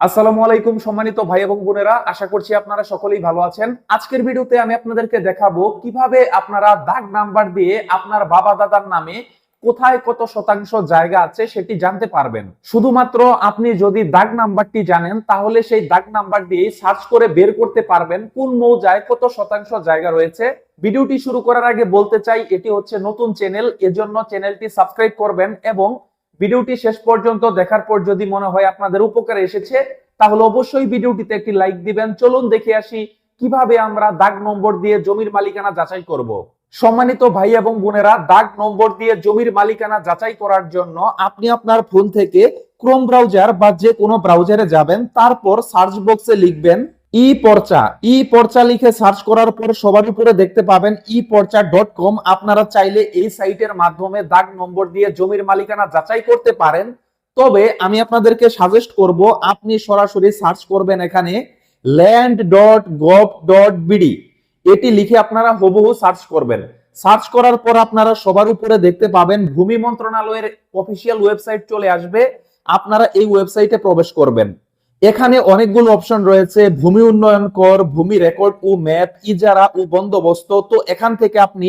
আসসালামু আলাইকুম সম্মানিত ভাই এবং বোনেরা, আশা করছি আপনারা সকলেই ভালো আছেন। আজকের ভিডিওতে আমি আপনাদেরকে দেখাবো কীভাবে আপনারা দাগ নাম্বার দিয়ে আপনার বাবা দাদার নামে কোথায় কত শতাংশ জায়গা আছে সেটি জানতে পারবেন। শুধুমাত্র আপনি যদি দাগ নাম্বারটি জানেন, তাহলে সেই দাগ নাম্বার দিয়ে সার্চ করে বের করতে পারবেন কোন মৌজায় কত শতাংশ জায়গা রয়েছে। ভিডিওটি শুরু করার আগে বলতে চাই, এটি হচ্ছে নতুন চ্যানেল, এজন্য চ্যানেলটি সাবস্ক্রাইব করবেন এবং ভিডিওটি শেষ পর্যন্ত দেখার পর যদি মনে হয় আপনাদের উপকারে এসেছে, তাহলে অবশ্যই ভিডিওটিতে একটি লাইক দিবেন। চলুন দেখে আসি কীভাবে আমরা দাগ নম্বর দিয়ে জমির মালিকানা যাচাই করব। সম্মানিত ভাই এবং বোনেরা, দাগ নম্বর দিয়ে জমির মালিকানা যাচাই করার জন্য আপনি আপনার ফোন থেকে ক্রোম ব্রাউজার বা যে কোনো ব্রাউজারে যাবেন, তারপর সার্চ বক্সে লিখবেন ই পর্চা ই পর্চা লিখে সার্চ করার পর সবার উপরে দেখতে পাবেন ই পর্চা ডট কম। আপনারা চাইলে এই সাইটের মাধ্যমে দাগ নম্বর দিয়ে জমির মালিকানা যাচাই করতে পারেন। তবে আমি আপনাদেরকে সাজেস্ট করব, আপনি সরাসরি সার্চ করবেন এখানে land dot gov dot BD এটি লিখে আপনারা হুবহু সার্চ করবেন। সার্চ করার পর আপনারা সবার উপরে দেখতে পাবেন ভূমি মন্ত্রণালয়ের অফিসিয়াল ওয়েবসাইট চলে আসবে। আপনারা এই ওয়েবসাইটে প্রবেশ করবেন। এখানে অনেকগুলো অপশন রয়েছে, ভূমি উন্নয়ন কর, ভূমি রেকর্ড ও ম্যাপ ইজারা ও বন্দোবস্ত। তো এখান থেকে আপনি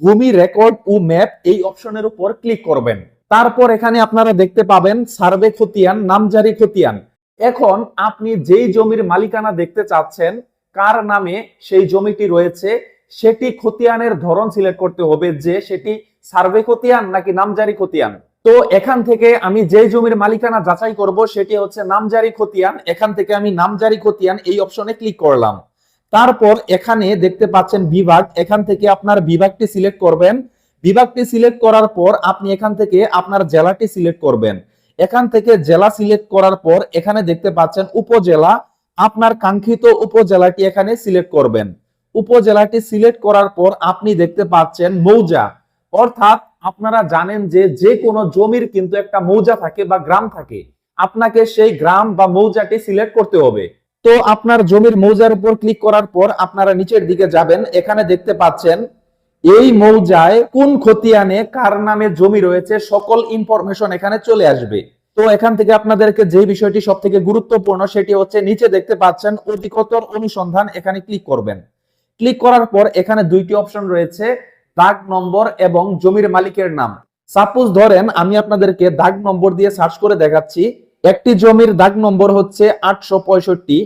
ভূমি রেকর্ড ও ম্যাপ এই অপশনের উপর ক্লিক করবেন। তারপর এখানে আপনারা দেখতে পাবেন সার্ভে খতিয়ান নামজারি খতিয়ান। এখন আপনি যেই জমির মালিকানা দেখতে চাচ্ছেন, কার নামে সেই জমিটি রয়েছে, সেটি খতিয়ানের ধরন সিলেক্ট করতে হবে যে সেটি সার্ভে খতিয়ান নাকি নামজারি খতিয়ান। তো এখান থেকে আমি যে জমির মালিকানা যাচাই করব, সেটি হচ্ছে নামজারি খতিয়ান। এখান থেকে আমি নামজারি খতিয়ান এই অপশনে ক্লিক করলাম। তারপর এখানে দেখতে পাচ্ছেন বিভাগ। এখান থেকে আপনার বিভাগটি সিলেক্ট করবেন। বিভাগটি সিলেক্ট করার পর আপনি এখান থেকে আপনার জেলাটি সিলেক্ট করবেন। এখান থেকে জেলা সিলেক্ট করার পর এখানে দেখতে পাচ্ছেন উপজেলা। আপনার কাঙ্ক্ষিত উপজেলাটি এখানে সিলেক্ট করবেন। উপজেলাটি সিলেক্ট করার পর আপনি দেখতে পাচ্ছেন মৌজা। অর্থাৎ আপনারা জানেন যে যে কোনো জমির কিন্তু একটা মৌজা থাকে বা গ্রাম থাকে, আপনাকে সেই গ্রাম বা মৌজাটি সিলেক্ট করতে হবে। তো আপনার জমির মৌজার উপর ক্লিক করার পর আপনারা নিচের দিকে যাবেন, এখানে দেখতে পাচ্ছেন এই মৌজায় কোন খতিয়ানে, কার নামে জমি রয়েছে, সকল ইনফরমেশন এখানে চলে আসবে। তো এখান থেকে আপনাদেরকে যে বিষয়টি সব থেকে গুরুত্বপূর্ণ সেটি হচ্ছে নিচে দেখতে পাচ্ছেন অধিকতর অনুসন্ধান, এখানে ক্লিক করবেন। ক্লিক করার পর এখানে দুইটি অপশন রয়েছে দাগ নম্বর এবং জমির মালিকের নাম। সাপোজ ধরেন আমি আপনাদেরকে দাগ নম্বর দিয়ে সার্চ করে দেখাচ্ছি। একটি জমির দাগ নম্বর হচ্ছে আটশো পঁয়ষট্টি।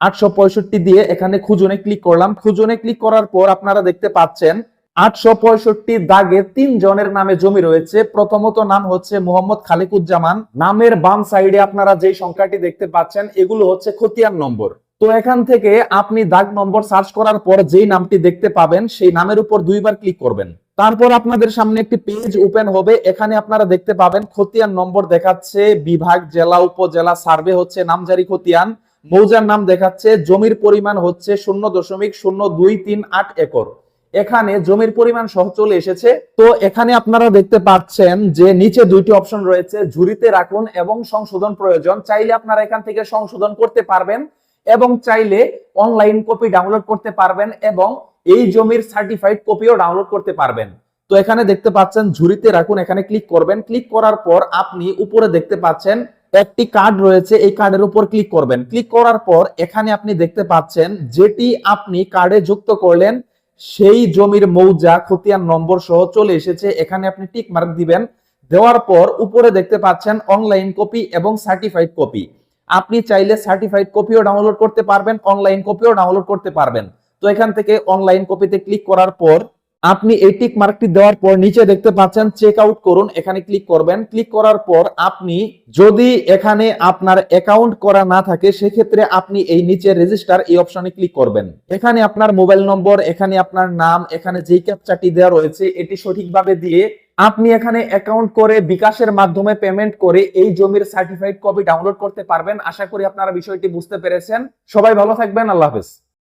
আটশো পঁয়ষট্টি দিয়ে এখানে খুঁজনে ক্লিক করলাম। খুঁজনে ক্লিক করার পর আপনারা দেখতে পাচ্ছেন, আটশো পঁয়ষট্টি দাগে তিন জনের নামে জমি রয়েছে। প্রথমত নাম হচ্ছে মোহাম্মদ খালিকুজ্জামান। নামের বাম সাইডে আপনারা যে সংখ্যাটি দেখতে পাচ্ছেন, এগুলো হচ্ছে খতিয়ান নম্বর। তো এখান থেকে আপনি দাগ নম্বর সার্চ করার পর যেই নামটি দেখতে পাবেন, সেই নামের উপর দুইবার ক্লিক করবেন। তারপর আপনাদের সামনে একটি পেজ ওপেন হবে। এখানে আপনারা দেখতে পাবেন, খতিয়ান নম্বর দেখাচ্ছে বিভাগ, জেলা, উপজেলা সার্ভে হচ্ছে নামজারি খতিয়ান। মৌজার নাম দেখাচ্ছে, জমির পরিমাণ হচ্ছে শূন্য দশমিক শূন্য দুই তিন আট একর। এখানে জমির পরিমাণ সহ চলে এসেছে। তো এখানে আপনারা দেখতে পাচ্ছেন যে নিচে দুইটি অপশন রয়েছে, ঝুড়িতে রাখুন এবং সংশোধন প্রয়োজন। চাইলে আপনারা এখান থেকে সংশোধন করতে পারবেন। এবং চাইলে অনলাইন কপি ডাউনলোড করতে পারবেন এবং এই জমির সার্টিফাইড কপিও ডাউনলোড করতে পারবেন। তো এখানে দেখতে পাচ্ছেন, ঝুড়িতে রাখুন, এখানে ক্লিক করবেন। ক্লিক করার পর আপনি উপরে দেখতে পাচ্ছেন, একটি কার্ড রয়েছে, এই কার্ডের উপর ক্লিক করবেন। ক্লিক করার পর এখানে আপনি দেখতে পাচ্ছেন, যেটি আপনি কার্ডে যুক্ত করলেন, সেই জমির মৌজা, খতিয়ান নম্বর সহ চলে এসেছে। এখানে আপনি টিক মার্ক দিবেন। দেওয়ার পর উপরে দেখতে পাচ্ছেন অনলাইন কপি এবং সার্টিফাইড কপি আপনি চাইলে সার্টিফাইড কপিও ডাউনলোড করতে পারবেন অনলাইন কপিও ডাউনলোড করতে পারবেন। তো এখান থেকে অনলাইন কপিতে ক্লিক করার পর আপনি এই টিক মার্কটি দেওয়ার পর নিচে দেখতে পাচ্ছেন চেক আউট করুন, এখানে ক্লিক করবেন। ক্লিক করার পর আপনি যদি এখানে আপনার অ্যাকাউন্ট করা না থাকে, সেক্ষেত্রে আপনি এই নিচে রেজিস্টার এই অপশনে ক্লিক করবেন। এখানে আপনার মোবাইল নম্বর এখানে আপনার নাম, এখানে যেই ক্যাপচাটি দেওয়া রয়েছে, এটি সঠিকভাবে দিয়ে আপনি এখানে অ্যাকাউন্ট করে বিকাশের মাধ্যমে পেমেন্ট করে এই জমির সার্টিফাইড কপি ডাউনলোড করতে পারবেন। আশা করি আপনারা বিষয়টি বুঝতে পেরেছেন। সবাই ভালো থাকবেন। আল্লাহ হাফেজ।